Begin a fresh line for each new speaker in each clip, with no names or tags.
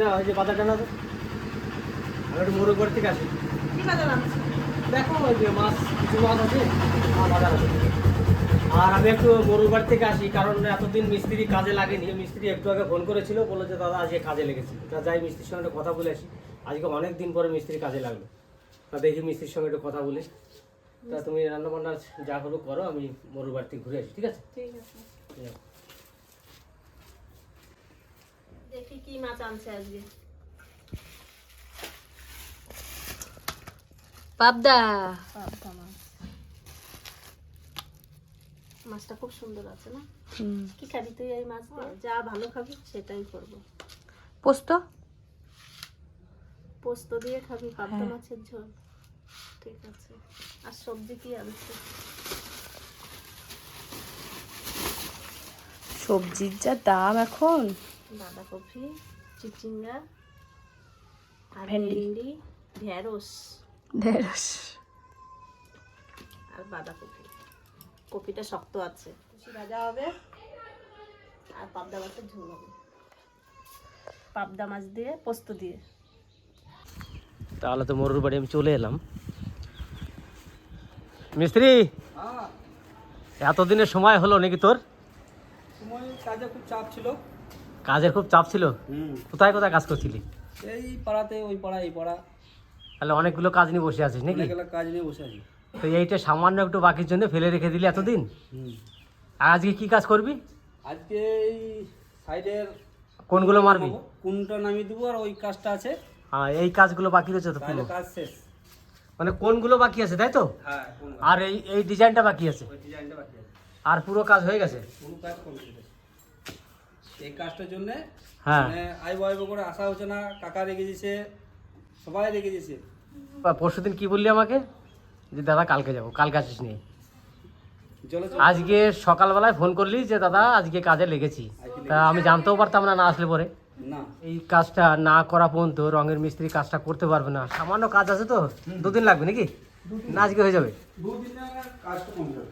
না ওই যে বাজার টানা তো? আমি একটু মোরগ বাড়ি থেকে আসি।
কি বাজার আনছো
দেখো ওই যে মাছ কিছু মাছ আছে? আর বাজার আছে। আর আমি একটু মোরগ বাড়ি থেকে আসি কারণ এতদিন মিস্ত্রি কাজে লাগেনি। মিস্ত্রি একটু আগে ফোন করেছিল বলল যে দাদা আজকে কাজে লেগেছে। তা যাই মিস্ত্রির সঙ্গে একটু কথা বলে আসি। আজকে অনেক দিন পরে মিস্ত্রি কাজে লাগল। তা দেখি মিস্ত্রির সঙ্গে একটু কথা বলে। তা তুমি রান্না বান্না যা করো করো আমি মোরগ বাড়ি থেকে ঘুরে আসি ঠিক আছে?
ঠিক আছে
যাও।
দেখি কি মাছ আনছে আজকে?
পাবদা।
পাবদা মাছ। মাছটা খুব সুন্দর আছে না? কি খাবি তুই এই মাছ যা ভালো খাবি সেটাই করব।
পোস্ত?
পোস্ত দিয়ে খাবি পাবদা
হ্যাঁ।
মাছের ঝোল। ঠিক আছে। আর সবজি কি আনছে?
সবজির যা দাম এখন।
বাঁধাকপি চিচিঙ্গা আর
ভেন্ডি।
ভেন্ডি ঢেঁড়স।
ঢেঁড়স।
আর বাঁধাকপি। কপিটা শক্ত আছে। কুচি ভাজা হবে। আর পাবদা মাছের ঝোল হবে। পাবদা মাছ দিয়ে পোস্ত দিয়ে।
তাহলে তো মরুর বাড়ি আমি চলে এলাম। মিস্ত্রি! এতদিনের সময় হলো নাকি তোর?
সময় কাজে খুব চাপ ছিল।
কাজের খুব চাপ ছিল?
হুম।
কোথায় কোথায় কাজ করছিলি?
এই পাড়াতে ওই পাড়া এই পাড়া।
তাহলে অনেকগুলো কাজ নিয়ে বসে আছিস নাকি?
কাজ নিয়ে বসে আছি।
তো এইটা সামান্য একটু বাকির জন্য ফেলে রেখে দিলি এতদিন? আর আজকে কি কাজ করবি?
আজকে এই সাইডের
কোনগুলো মারবি?
কোনটা নামিয়ে দেবো আর ওই কাজটা আছে।
হ্যাঁ এই কাজগুলো বাকি রয়েছে তো পুরো।
কাজ শেষ।
মানে কোনগুলো বাকি আছে তাই তো?
হ্যাঁ
আর এই এই ডিজাইনটা বাকি আছে? আর পুরো কাজ হয়ে গেছে?
পুরো কাজ এই কাজটার জন্য
হ্যাঁ।
মানে আইবো আইবো করে আসা হচ্ছে না কাকা রেখে দিয়েছে সবাই রেখে দিয়েছে।
পরশু দিন কি বললি আমাকে? যে দাদা কালকে যাব কালকে আসিস নি। আজকে সকালবেলায় ফোন করলি যে দাদা আজকে কাজে লেগেছি। তা আমি জানতেও পারতাম না না আসলে পরে। এই কাজটা না করা পর্যন্ত রঙের মিস্ত্রি কাজটা করতে পারবে না। সামান্য কাজ আছে তো দুদিন লাগবে নাকি? না আজকে হয়ে যাবে।
দুদিনে কাজটা কমপ্লিট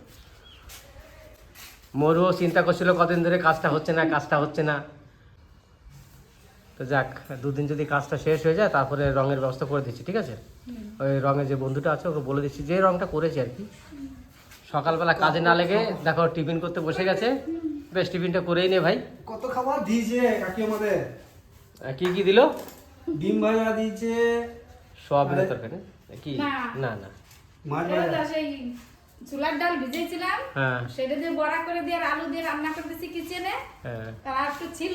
মোরও চিন্তা করছিল কদিন ধরে কাজটা হচ্ছে না কাজটা হচ্ছে না। তো যাক দুদিন যদি কাজটা শেষ হয়ে যায় তারপরে রঙের ব্যবস্থা করে দিচ্ছি ঠিক আছে? ওই রঙের যে বন্ধুটা আছে ওকে বলে দিচ্ছি যে রঙটা করেছি আর কি। সকালবেলা কাজে না লেগে দেখো টিফিন করতে বসে গেছে। বেশ টিফিনটা করেই নে ভাই।
কত খাবার দিয়েছে কাকি আমাদের?
আর কি কি দিল?
ডিম ভাজা দিয়েছে।
সোয়াবিনের তরকারি? কি?
না।
না
মাছ ভাজা।
ছোলার ডাল ভিজেছিলাম।
হ্যাঁ।
সেটা দিয়ে বড়া করে দিয়ে আলু দিয়ে রান্না করতেছি কিচেনে।
হ্যাঁ।
তার আর একটু ছিল।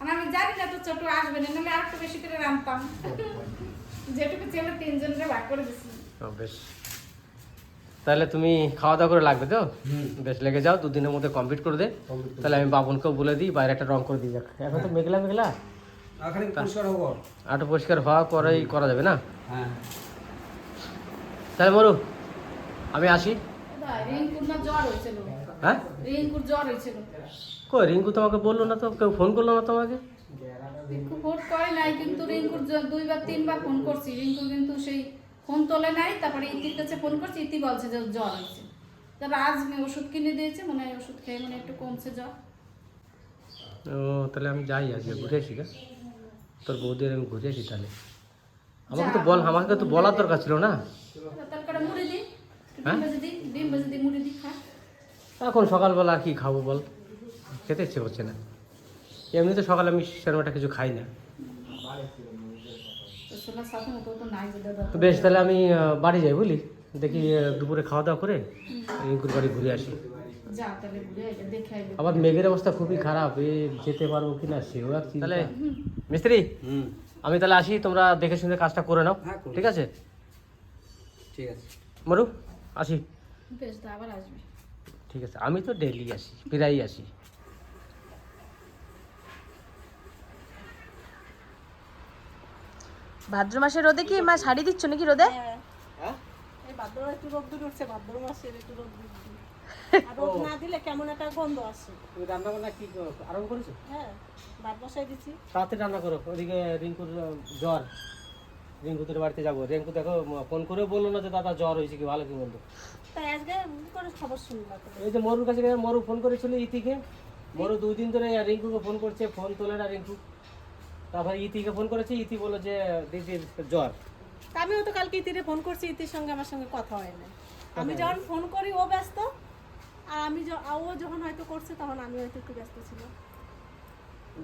আর আমি জানি না তো ছোট আসবে না নাহলে আর একটু বেশি করে রান্তাম যেটুকু ছিল তিনজনকে ভাগ করে দিছি
বেশ। তাহলে তুমি খাওয়া দাওয়া করে লাগবে তো? বেশ লেগে যাও দুদিনের মধ্যে কমপ্লিট করে দে। তাহলে আমি বাবনকেও বলে দিই বাইরে একটা রং করে দিই যাক। এখন তো মেঘলা মেঘলা। আটো পরিষ্কার হওয়ার পরেই করা যাবে না?
হ্যাঁ।
তাহলে মরু আমি আসি। হ্যাঁ?
রিঙ্কুর জ্বর হয়েছিল।
কই রিঙ্কু তোমাকে বলল না তো? কেউ ফোন করল না তোমাকে?
রিঙ্কু ফোন করে নাই কিন্তু রিঙ্কুর দুইবার তিনবার ফোন করছি। রিঙ্কু কিন্তু সেই ফোন তোলে নাই তারপরে ইতির কাছে ফোন করছি ইতি বলছে যে জ্বর হয়েছে। তারপর আজ ওষুধ কিনে দিয়েছে মনে হয় ওষুধ খেয়ে মনে একটু কমছে জ্বর।
ও তাহলে আমি যাই আজকে ঘুরে আসি গা। তোর বৌদির আমি ঘুরে আসি তাহলে। আমাকে তো বল আমাকে তো বলার দরকার ছিল না।
করে মুড়ি
এখন সকালবেলা আর কি খাব বল? খেতে ইচ্ছে করছে না। এমনি তো সকালে আমি সেরকম একটা কিছু খাই না। বেশ তাহলে আমি বাড়ি যাই বুঝলি? দেখি দুপুরে খাওয়া দাওয়া করে রিঙ্কুর বাড়ি ঘুরে আসি।
যা তাহলে ঘুরে আইলে দেখে আইলে
আবার মেঘের অবস্থা খুবই খারাপ এ যেতে পারব কি না সেও এক চিন্তা। তাহলে মিস্ত্রি
হুম।
আমি তাহলে আসি তোমরা দেখে শুনে কাজটা করে নাও
হ্যাঁ,
ঠিক আছে?
ঠিক আছে।
মরু? আসি।
বেশ তো আবার আসবে।
ঠিক আছে আমি তো ডেলি আসি প্রায়ই আসি।
ভাদ্র মাসে রোদে কি মা শাড়ি দিচ্ছ নাকি রোদে?
হ্যাঁ
এই ভাদ্র একটু রোদ্দুর উঠছে ভাদ্র মাসের একটু রোদ্দুর দিই। আর রোদ না দিলে কেমন একটা গন্ধ আসে।
তুমি রান্না বান্না কি আরম্ভ করেছ?
হ্যাঁ ভাত বসাই দিচ্ছি
তাড়াতাড়ি রান্না করো ওদিকে রিঙ্কুর জ্বর। রিঙ্কুদের বাড়িতে যাব। রিঙ্কু দেখো ফোন করে বলল না যে দাদা জ্বর হয়েছে কি ভালো কি বলতো? এই যে মরুর কাছে মরু ফোন করেছিল ইতিকে। মরু দুই দিন ধরে রিঙ্কুকে ফোন করছে ফোন তোলে না রিঙ্কু। তারপর ইতিকে ফোন করেছি ইতি বলল যে দিদির জ্বর।
আমিও তো কালকে ইতিরে ফোন করছি ইতির সঙ্গে আমার সঙ্গে কথা হয় না আমি যখন ফোন করি ও ব্যস্ত আর আমি ও যখন হয়তো করছে তখন আমি হয়তো একটু ব্যস্ত ছিলাম।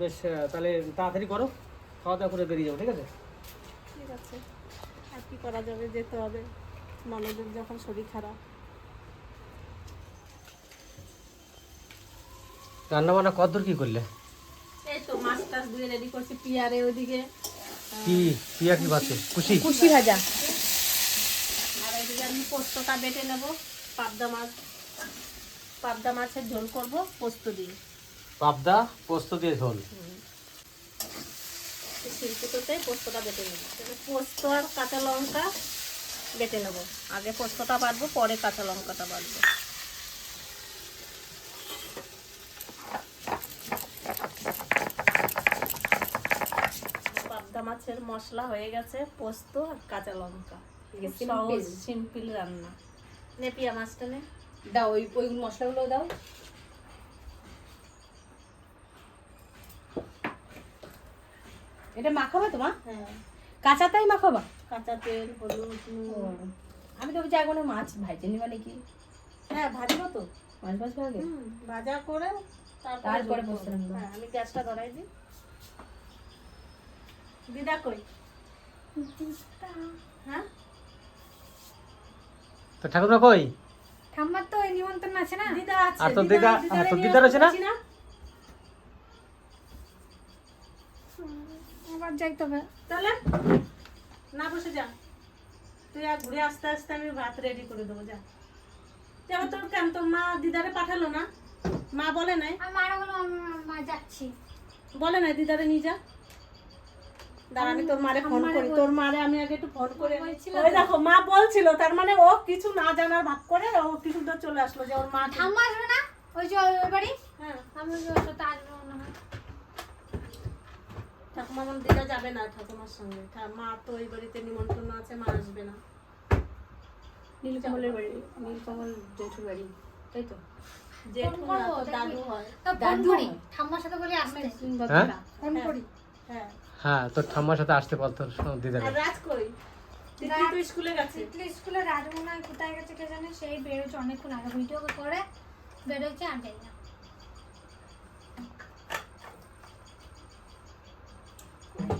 বেশ তাহলে তাড়াতাড়ি করো খাওয়া দাওয়া করে বেরিয়ে যাব ঠিক আছে?
ঠিক আছে। আর কি করা যাবে যেতে হবে। যখন শরীর খারাপ।
রান্না বান্না কতদূর কি করলে?
এই তো মাছ টাছ দিয়ে রেডি করছি পিয়ারে ওইদিকে
কি? পিয়া কি পাচ্ছে খুশি
কুশি ভাজা।
আর ওইদিকে আমি পোস্তটা বেটে নেব পাবদা মাছ। পাবদা মাছের ঝোল করব পোস্ত দিয়ে।
পাবদা পোস্ত দিয়ে ঝোল।
শিল্পিততে পোস্তটা বেটে নেব। পোস্ত আর কাঁচা লঙ্কা বেটে নেব। আগে পোস্তটা বাটবো পরে কাঁচা লঙ্কাটা বাটবো। পাবদা মাছের মশলা হয়ে গেছে পোস্ত আর কাঁচা লঙ্কা। সহজ সিম্পল রান্না। নেপিয়া মাছটা নে।
দাও ওই ওই মশলাগুলো দাও। এটা মাখাবা তোমার?
হ্যাঁ।
কাঁচাটাই মাখাবা?
কাঁচা তেল হলুদ
আমি তো ভাবছি এখন মাছ ভাইজে নিবা নাকি
হ্যাঁ ভাজবো তো।
মাছ
হুম, ভাজা করে তারপরে। হ্যাঁ আমি গ্যাসটা ধরাই দিই। দিদা কই? হ্যাঁ?
তো ঠাকুরমা কই?
ঠাম্মার তো ওই নিমন্ত্রণ আছে না?
দিদা আছে
আর তোর দিদা- আর তোর
নিয়ে
দিদার আছে না?
আবার যাইতে হবে।
তাহলে না বসে যা। তুই আর ঘুরে আসতে আসতে আমি ভাত রেডি করে দেবো যা। যাব তোর কেন তোর মা দিদারে পাঠালো না? মা বলে নাই?
মারা বলো মা যাচ্ছি।
বলে নাই দিদারে নিয়ে যা। দাঁড়া আমি তোর মারে ফোন করি। তোর মারে আমি আগে একটু ফোন করে ওই দেখো মা বলছিল তার মানে ও কিছু না জানার ভাব করে ও কিছু তো চলে আসলো যে ওর মা
ঠাম্মা আসবে না? ওই যে ওই বাড়ি?
হ্যাঁ।
আমি মনে হয়
ঠাকুমা আমার দিদা যাবে না ঠাকুমার সঙ্গে। মা তো ওই বাড়িতে নিমন্ত্রণ আছে মা আসবে না।
নীলকমলের বাড়ি নীলকমল জেঠুর বাড়ি তাই তো?
জেঠু না তো দাদু হয়।
দাদু
ঠাম্মার সাথে বলি আসতে।
হ্যাঁ?
ফোন করি
হ্যাঁ।
হ্যাঁ তোর ঠাম্মার সাথে আসতে বল তোর
রাজ কই স্কুলে গেছে।
স্কুলে রাজমোহনায় কোথায় গেছে কে জানে? সেই বেরোচ্ছে অনেকক্ষণ আগে ভিডিও করে বেরোচ্ছে আর যাই না।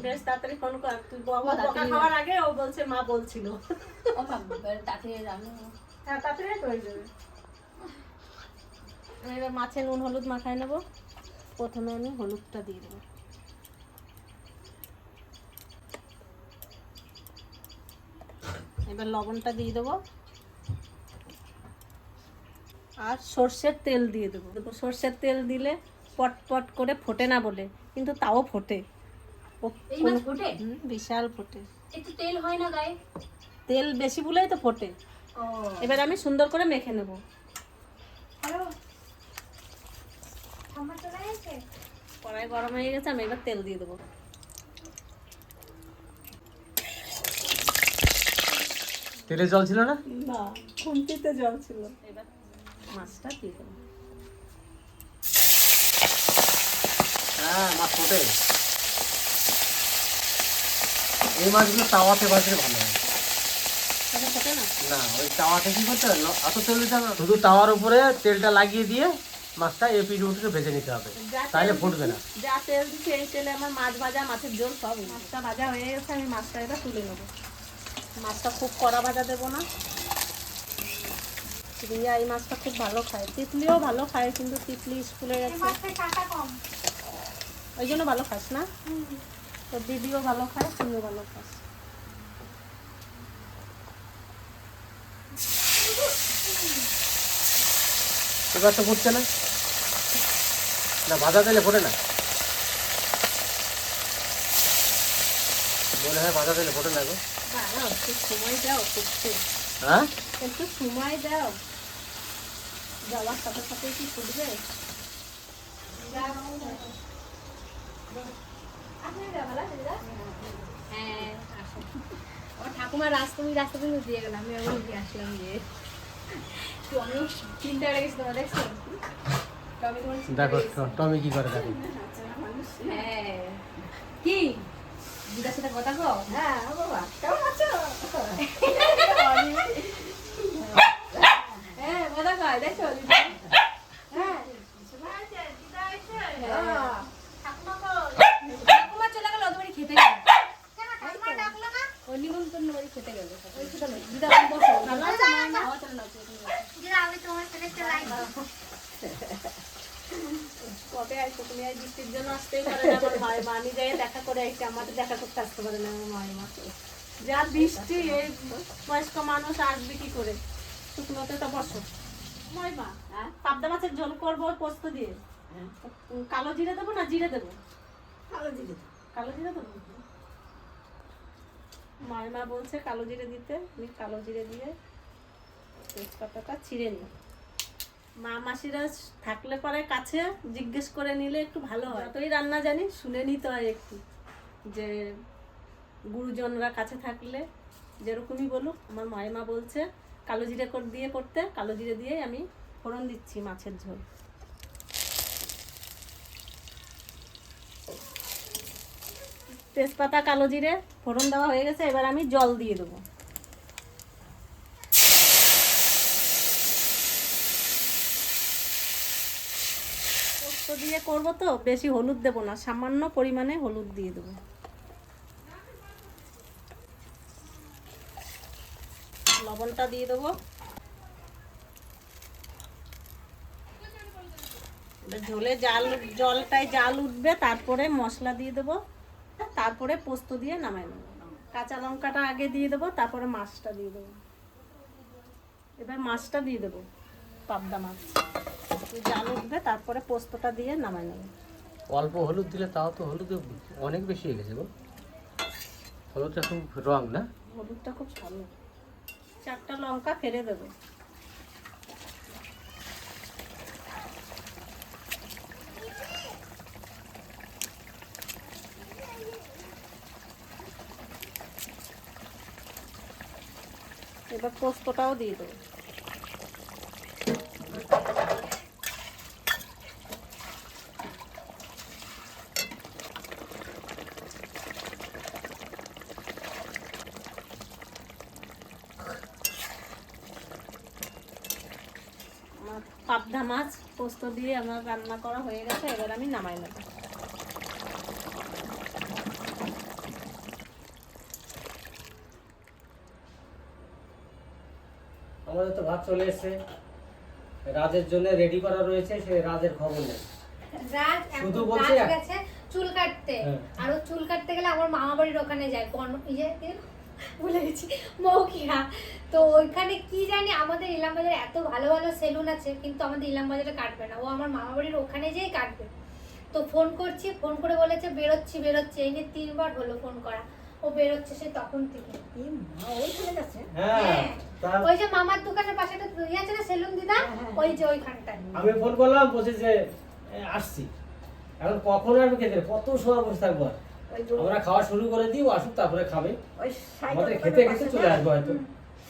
বেশ তাড়াতাড়ি ফোন কর। তুই বাবা
ও, তাড়াতাড়ি
বকা খাওয়ার আগে ও বলছে মা বলছিল।
ও মা রান্না
হ্যাঁ তাড়াতাড়ি যাবে। এবার মাছে নুন হলুদ মাখায় নেব। প্রথমে আমি হলুদটা দিয়ে দেবো। এবার লবণটা দিয়ে দেবো। আর সর্ষের তেল দিয়ে দেবো। সর্ষের তেল দিলে পট পট করে ফোটে না বলে কিন্তু তাও ফোটে।
এই মাছ ফোটে?
বিশাল ফোটে।
একটু তেল হয় না গায়ে?
তেল বেশি বলেই তো ফোটে। এবার আমি সুন্দর করে মেখে নেব। কড়াই গরম হয়ে গেছে আমি এবার তেল দিয়ে দেবো।
তেলে জল ছিল না?
না খুন্তিতে জল ছিল। এবার মাছটা দিয়ে দেবো।
হ্যাঁ মাছ ফোটে। এই মাছগুলো তাওয়াতে বাজলে ভালো হয়।
না?
না ওই তাওয়াতে কি করতে হবে অত তেল দিতে হবে না। শুধু তাওয়ার উপরে তেলটা লাগিয়ে দিয়ে মাছটা এ পিঠ উঠে ভেজে নিতে হবে। তাহলে ফুটবে না।
যা তেল দিচ্ছে এই তেলে আমার মাছ ভাজা মাছের ঝোল সব মাছটা ভাজা হয়ে গেছে আমি মাছটা এবার তুলে নেব। মাছটা খুব কড়া ভাজা দেবো না। রিয়া এই মাছটা খুব ভালো খায়। তিতলিও ভালো খায় কিন্তু তিতলি স্কুলে গেছে।
মাছটা কাটা কম।
ওই জন্য ভালো খাস না? তো দিদিও ভালো খায় তুমিও ভালো খাস
এবার তো ফুটছে না? না ভাজা তেলে ফোটে না? মনে হয় ভাজা তেলে ফোটে না গো।
একটু সময় দাও ফুটতে
হ্যাঁ?
একটু সময় দাও। যাওয়ার সাথে সাথে কি ফুটবে
হ্যাঁ আমার ঠাকুমার রাস্তা তুমি রাস্তা তুমি দিয়ে গেলাম আমি আবার উঠে আসলাম যে তো চিন্তা হয়ে গেছি
দেখো, টমি কি করে
হ্যাঁ
কি দিদার সাথে কথা কও
হ্যাঁ বাবা
হ্যাঁ কথা কয় দেখো?
হ্যাঁ
ঠাকুমা চলে গেল ওদের বাড়ি খেতে গেল ওই নিমন্ত্রণ বাড়ি খেতে গেল দিদা বসো
ভালো আছো মা?
খাওয়া চলে না
কবে আসছো তুমি আজ বৃষ্টির জন্য আসতেই পারে না আমার ভাই মা। আমি যাই দেখা করে আসছি আমাদের দেখা করতে আসতে পারে না আমার মায়ের মা। যা বৃষ্টি এই বয়স্ক মানুষ আসবে কি করে? শুকনোতে তো বসো। হ্যাঁ? পাবদা মাছের ঝোল করব পোস্ত দিয়ে। কালো জিরে দেবো না জিরে দেবো? কালো জিরে কালো জিরে দেবো? মায়ের মা বলছে কালো জিরে দিতে আমি কালো জিরে দিয়ে তেজপাতাটা ছিঁড়ে নিই মা মাসিরা থাকলে পরে কাছে জিজ্ঞেস করে নিলে একটু ভালো হয়। যতই রান্না জানি, শুনে নিতে হয় একটু যে গুরুজনরা কাছে থাকলে যেরকমই বলুক, আমার মায়ের মা বলছে, কালো জিরে দিয়ে করতে, কালো জিরে দিয়ে আমি ফোড়ন দিচ্ছি মাছের ঝোল। তেজপাতা, কালো জিরে, ফোড়ন দেওয়া হয়ে গেছে, এবার আমি জল দিয়ে দেবো। পোস্ত দিয়ে করব তো, বেশি হলুদ দেবো না, সামান্য পরিমাণে হলুদ দিয়ে দেবো। লবণটা দিয়ে দেবো। ঝোলে জাল, জলটায় জাল উঠবে, তারপরে মশলা দিয়ে দেবো। তারপরে পোস্ত দিয়ে নামাই নেব। কাঁচা লঙ্কাটা আগে দিয়ে দেবো তারপরে মাছটা দিয়ে দেবো। এবার মাছটা দিয়ে দেবো পাবদা মাছ। জাল উঠবে তারপরে পোস্তটা দিয়ে নামাই নেব।
অল্প হলুদ দিলে তাও তো হলুদ অনেক বেশি হয়ে গেছে গো। হলুদটা খুব রং না?
হলুদটা খুব ভালো। চারটা লঙ্কা ফেলে দেবো। এবার পোস্তটাও দিয়ে দেবো। পাবদা মাছ পোস্ত দিয়ে আমার রান্না করা হয়ে গেছে, এবার আমি নামাই নেব।
আমাদের তো ভাত চলে এসেছে। রাজের জন্য রেডি করা রয়েছে সে রাজের খবর নেই
রাজ
শুধু বলছে
গেছে চুল কাটতে।
হ্যাঁ।
আর ও চুল কাটতে গেলে আমার মামা বাড়ির ওখানে যায়। ইয়ে ভুলে গেছি। মৌখিয়া তো ওইখানে কি জানি আমাদের ইলাম বাজারে এত ভালো ভালো সেলুন আছে কিন্তু আমাদের ইলাম বাজারে কাটবে না। ও আমার মামা বাড়ির ওখানে যেই কাটবে। তো ফোন করছি ফোন করে বলেছে বেরোচ্ছি বেরোচ্ছি। এই নিয়ে তিনবার হলো ফোন করা। ও বেরোচ্ছে সে তখন থেকে।
হ্যাঁ
হ্যাঁ। ওই যে মামার দোকানের পাশে একটা ইয়ে আছে না সেলুন দিদা? ওই যে ওইখানটায়
আমি ফোন করলাম বলছে যে আসছি। এখন কখন আসবে খেতে কত সময় বসে থাকব আর? আমরা খাওয়া শুরু করে দিই আসুক তারপরে খাবে।
ওই
আমাদের খেতে খেতে চলে আসব হয়তো।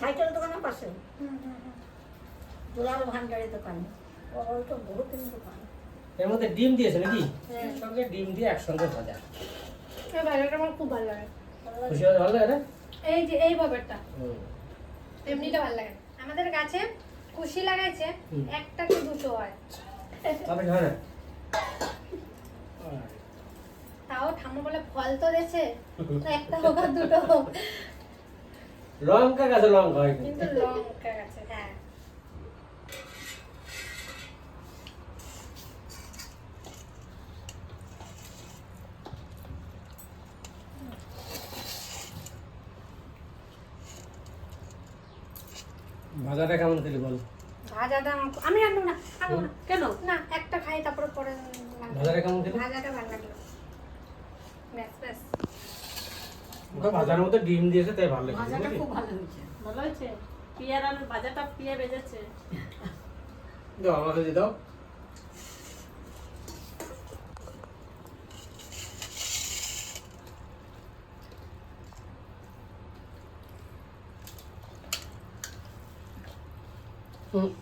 সাইকেল দোকানের পাশে। দুলাল ভান্ডারের দোকান। ওই তো বহুত দিন দোকান।
এর মধ্যে ডিম দিয়েছে নাকি? সঙ্গে ডিম দিয়ে একসঙ্গে ভাজা।
এই ভাইরাটা আমার খুব ভালো লাগে।
খুশি ভালো লাগে না?
এই যে এই ভাবেরটা এমনিটা ভালো লাগে। আমাদের গাছে খুশি লাগাইছে একটা কি দুটো হয়।
হয় না।
তাও ঠাম্মা বলে ফল তো দেছে একটা হোক আর দুটো হোক।
লঙ্কা গাছে লঙ্কা হয় কিন্তু।
কিন্তু লঙ্কা গাছে হ্যাঁ।
ভাজাটা কেমন খেলি বল?
ভাজাটা আমি রাখব না খাব না
কেন?
না একটা খাই তারপরে পরে
ভাজাটা কেমন খেলি?
ভাজাটা ভালো লাগল। ব্যাস ব্যাস।
ওটা ভাজার মতো ডিম দিয়েছে তাই ভালো লেগেছে বুঝলি?
ভালো হয়েছে। পিয়ার আর বাজারটা পিয়া বেজেছে।
দাও আমাকে দিয়ে দাও।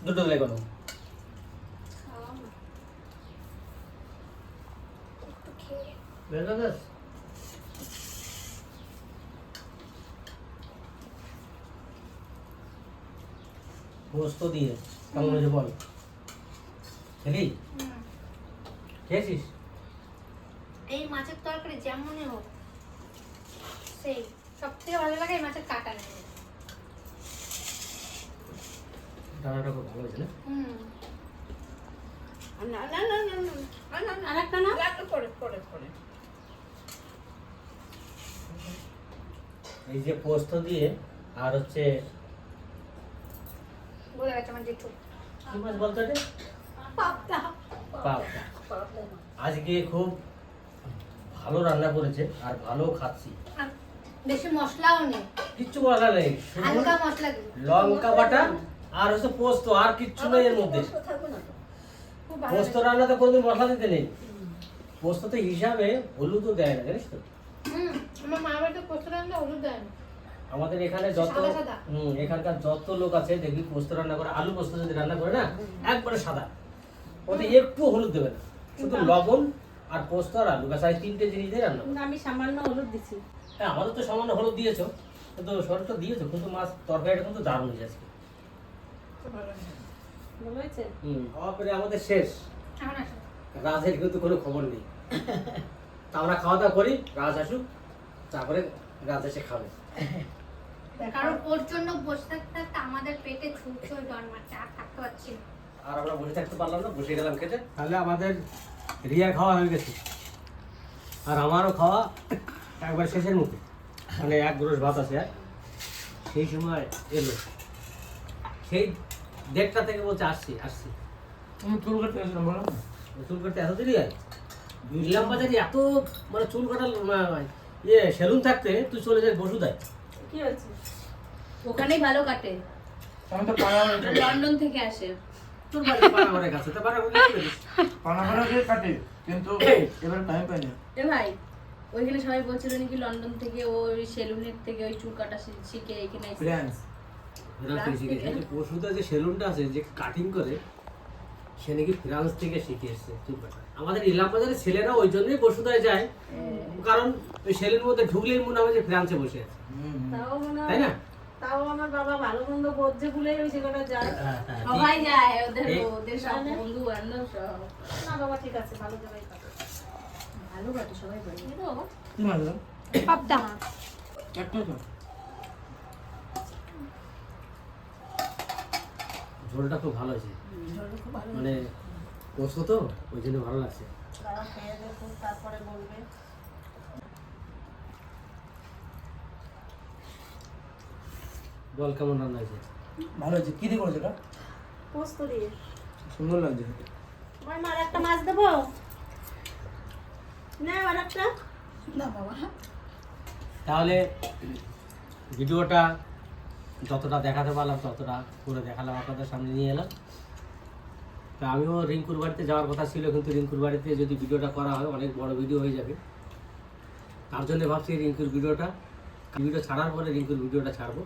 দুটো দিলে করো। পোস্ত দিয়ে, কেমন হয়েছে বল? খেলি? খেয়েছিস?
এই মাছের তরকারি যেমনই হোক, সেই, সবথেকে ভালো লাগে এই মাছের কাটা
নিয়ে। না
একটু
পরে পরে পরে।
এই যে পোস্ত দিয়ে আর হচ্ছে
বলে গেছে আমার জেঠু।
কি মাছ বলতো এটা? পাবদা। আজকে খুব ভালো রান্না করেছে আর ভালো খাচ্ছি।
আর বেশি মশলাও নেই।
কিচ্ছু বলা নেই।
হালকা মশলা
লঙ্কা বাটা আর হচ্ছে পোস্ত আর কিচ্ছু নেই এর মধ্যে। পোস্ত
লাগে।
রান্নাতে কোনোদিন মশলা দিতে নেই। পোস্ত তো হিসাবে হলুদও দেয় না জানিস তো?
রান্না
আমাদের এখানে যত। হুম এখানকার যত লোক আছে দেখবি পোস্ত রান্না করে আলু পোস্ত যদি রান্না করে না একবারে সাদা। ওতে একটু হলুদ দেবে না। শুধু লবণ আর পোস্ত আর আলু ব্যাস তিনটে জিনিস দিয়ে রান্না।
আমি সামান্য হলুদ দিছি।
হ্যাঁ আমাদের তো সামান্য হলুদ দিয়েছ। কিন্তু সরটা দিয়েছ কিন্তু মাছ তরকারিটা কিন্তু দারুণ হয়েছে পরে আমাদের শেষ।
এখন আসো
রাজের কিন্তু কোনো খবর নেই। তা আমরা খাওয়া দাওয়া করি রাজ আসুক তারপরে রাজ এসে খাবে।
কারণ ওর জন্য বসে থাকতে থাকতে আমাদের পেটে ছুটছে ওই ডন আর থাকতে পারছি
আর আমরা বসে থাকতে পারলাম না বসে গেলাম খেতে। তাহলে আমাদের রিয়া খাওয়া হয়ে গেছে। আর আমারও খাওয়া একবার শেষের মুখে। মানে এক গ্রস ভাত আছে আর সেই সময় এলো। সেই দেড়টা থেকে বলছে আসছি আসছি।
তুমি চুল কাটতে গেছিলাম বলো না?
চুল কাটতে এত দেরি হয়? ইলাম বাজারে এত মানে চুল কাটার ইয়ে সেলুন থাকতে তুই চলে যাই বসুদায়
কি হয়েছে?
ওখানেই ভালো কাটে।
আমি তো
লন্ডন থেকে আসে।
তোর বাড়ি পানাগড়ের কাছে তা পানাগড়ে
কাটে কিন্তু এবার টাইম পাই না
এ ভাই ওইখানে সবাই বলছিল নাকি লন্ডন থেকে ও ওই সেলুনের থেকে ওই চুল কাটা শি- শিখে এখানে
শিখেছে? যে পশুদা যে সেলুনটা আছে যে কাটিং করে সে নাকি ফ্রান্স থেকে শিখে এসছে চুল কাটা আমাদের ইলাম বাজারের ছেলেরা ওই জন্যই পশুদায় যায়। কারণ ওই সেলুনের মধ্যে ঢুকলেই মনে হবে যে ফ্রান্সে বসে আছে।
তাও মনে হয়-
তাই না?
তাও আমার বাবা ভালো মন্দ বোঝে বলে ওই যায়।
সবাই যায় ওদের ওদের সব বন্ধু বান্ধব সব।
না বাবা ঠিক আছে ভালো জায়গায় কাটে
ভালো কাটে সবাই
কি একটা
ঝোলটা খুব ভালো হয়েছে। মানে পশু তো ওই জন্য ভালো লাগছে।
তারপরে বলবে।
বল কেমন রান্না হয়েছে?
ভালো হয়েছে। কি দিয়ে করেছে এটা?
পোস্ত দিয়ে।
সুন্দর লাগছে
মার একটা মাছ দেবো? না আর একটা?
না বাবা।
তাহলে ভিডিওটা যতটা দেখাতে পারলাম, ততটা করে দেখালাম আপনাদের সামনে নিয়ে এলাম। তা আমিও রিঙ্কুর বাড়িতে যাওয়ার কথা ছিল, কিন্তু রিঙ্কুর বাড়িতে যদি ভিডিওটা করা হয়, অনেক বড় ভিডিও হয়ে যাবে। তার জন্য ভাবছি রিঙ্কুর ভিডিওটা ভিডিও ছাড়ার পরে রিঙ্কুর ভিডিওটা ছাড়বো।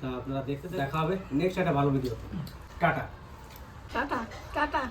তা আপনারা দেখতে দেখা হবে নেক্সট একটা ভালো ভিডিও টাটা।
Tata tata.